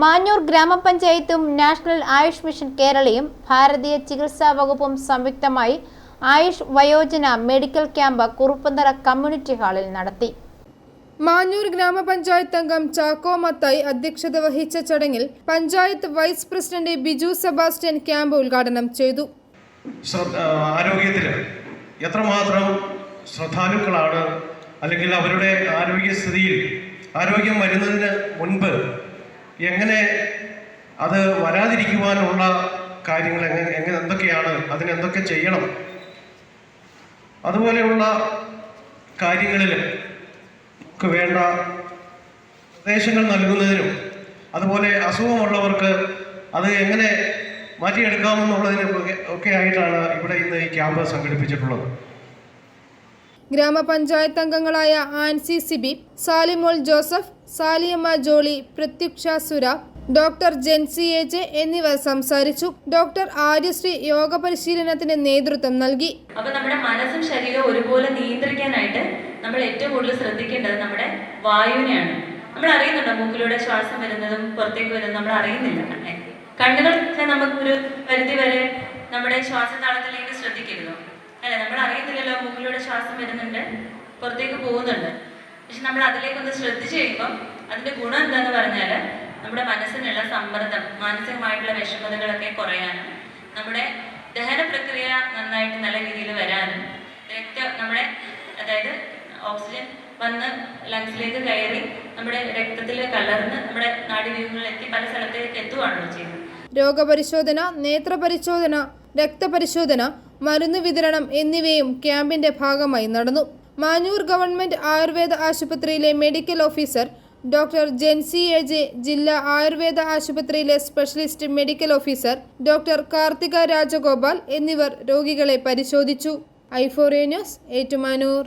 മാഞ്ഞൂർ ഗ്രാമപഞ്ചായത്തും national Ayush mission കേരളയും ഭാരതീയ ചികിത്സാ വകുപ്പും സംയുക്തമായി ആയുഷ് വയോജന മെഡിക്കൽ ക്യാമ്പ് കുറുപ്പന്തറ കമ്മ്യൂണിറ്റി ഹാളിൽ നടത്തി. മാഞ്ഞൂർ ഗ്രാമപഞ്ചായത്ത് അംഗം ചാക്കോ മത്തായി അധ്യക്ഷത വഹിച്ച ചടങ്ങിൽ panchayat vice president Biju Sebastian camp ഉദ്ഘാടനം ചെയ്തു. ആരോഗ്യത്തിൽ എത്രമാത്രം ശ്രദ്ധാലുക്കളാണ് അല്ലെങ്കിൽ അവരുടെ ആരോഗ്യസ്ഥിതിയിൽ ആരോഗ്യം വരുന്നതിന് മുൻപ് എങ്ങനെ അത് വരാതിരിക്കുവാനുള്ള കാര്യങ്ങൾ എങ്ങനെ എങ്ങനെ എന്തൊക്കെയാണ് അതിനെന്തൊക്കെ ചെയ്യണം? അതുപോലെയുള്ള കാര്യങ്ങളിൽ നമുക്ക് വേണ്ട നിർദ്ദേശങ്ങൾ നൽകുന്നതിനും അതുപോലെ അസുഖമുള്ളവർക്ക് അത് എങ്ങനെ മാറ്റിയെടുക്കാമെന്നുള്ളതിന് ഒക്കെ- ആയിട്ടാണ് ഇവിടെ ഇന്ന് ഈ ക്യാമ്പ് സംഘടിപ്പിച്ചിട്ടുള്ളത്. ഗ്രാമപഞ്ചായത്ത് അംഗങ്ങളായ ആൻസി സിബി സാലിമോൾ ജോസഫ് സാലിയമ്മ ജോളി പ്രത്യുക്ഷ സുര ഡോക്ടർ ജെൻസി എജെ എന്നിവർ സംസാരിച്ചു. ഡോക്ടർ ആര്യശ്രീ യോഗ പരിശീലനത്തിന് നേതൃത്വം നൽകി. അപ്പൊ നമ്മുടെ മനസ്സും ശരീരവും ഒരുപോലെ നിയന്ത്രിക്കാനായിട്ട് നമ്മൾ ഏറ്റവും കൂടുതൽ ശ്രദ്ധിക്കേണ്ടത് നമ്മുടെ വായുവിനെയാണ്. നമ്മൾ അറിയുന്നുണ്ടോ മൂക്കിലൂടെ ശ്വാസം വരുന്നതും പുറത്തേക്ക് വരുന്നതും നമ്മൾ അറിയുന്നില്ല. അല്ലേ? കണ്ണുകൾ നമുക്ക് ഒരു പരിധി വരെ നമ്മുടെ ശ്വാസതാളത്തിലേക്ക് ശ്രദ്ധിക്കരുതോ? അല്ലെ? നമ്മൾ അറിയുന്നില്ലല്ലോ മൂക്കിലൂടെ ശ്വാസം വരുന്നുണ്ട് പുറത്തേക്ക് പോകുന്നുണ്ട്. പക്ഷെ നമ്മൾ അതിലേക്കൊന്ന് ശ്രദ്ധിച്ചു കഴിയുമ്പോൾ അതിന്റെ ഗുണം എന്താന്ന് പറഞ്ഞാൽ നമ്മുടെ മനസ്സിനുള്ള സമ്മർദ്ദം മാനസികമായിട്ടുള്ള വിഷമതകളൊക്കെ കുറയാനും നമ്മുടെ ദഹന പ്രക്രിയ നന്നായിട്ട് നല്ല രീതിയിൽ വരാനും രക്ത നമ്മുടെ അതായത് ഓക്സിജൻ വന്ന് ലങ്സിലേക്ക് കയറി നമ്മുടെ രക്തത്തിൽ കലർന്ന് നമ്മുടെ നാടിവ്യൂഹങ്ങളിൽ എത്തി പല സ്ഥലത്തേക്ക് എത്തുവാണല്ലോ ചെയ്യുന്നത്. രോഗപരിശോധന നേത്രപരിശോധന രക്തപരിശോധന മരുന്ന് വിതരണം എന്നിവയും ക്യാമ്പിന്റെ ഭാഗമായി നടന്നു. മാഞ്ഞൂർ ഗവൺമെന്റ് ആയുർവേദ ആശുപത്രിയിലെ medical officer doctor Jency A J ജില്ലാ ആയുർവേദ ആശുപത്രിയിലെ specialist medical officer doctor Karthika Rajagopal എന്നിവർ രോഗികളെ പരിശോധിച്ചു. ഐഫോറിയ ന്യൂസ് ഏറ്റുമാനൂർ.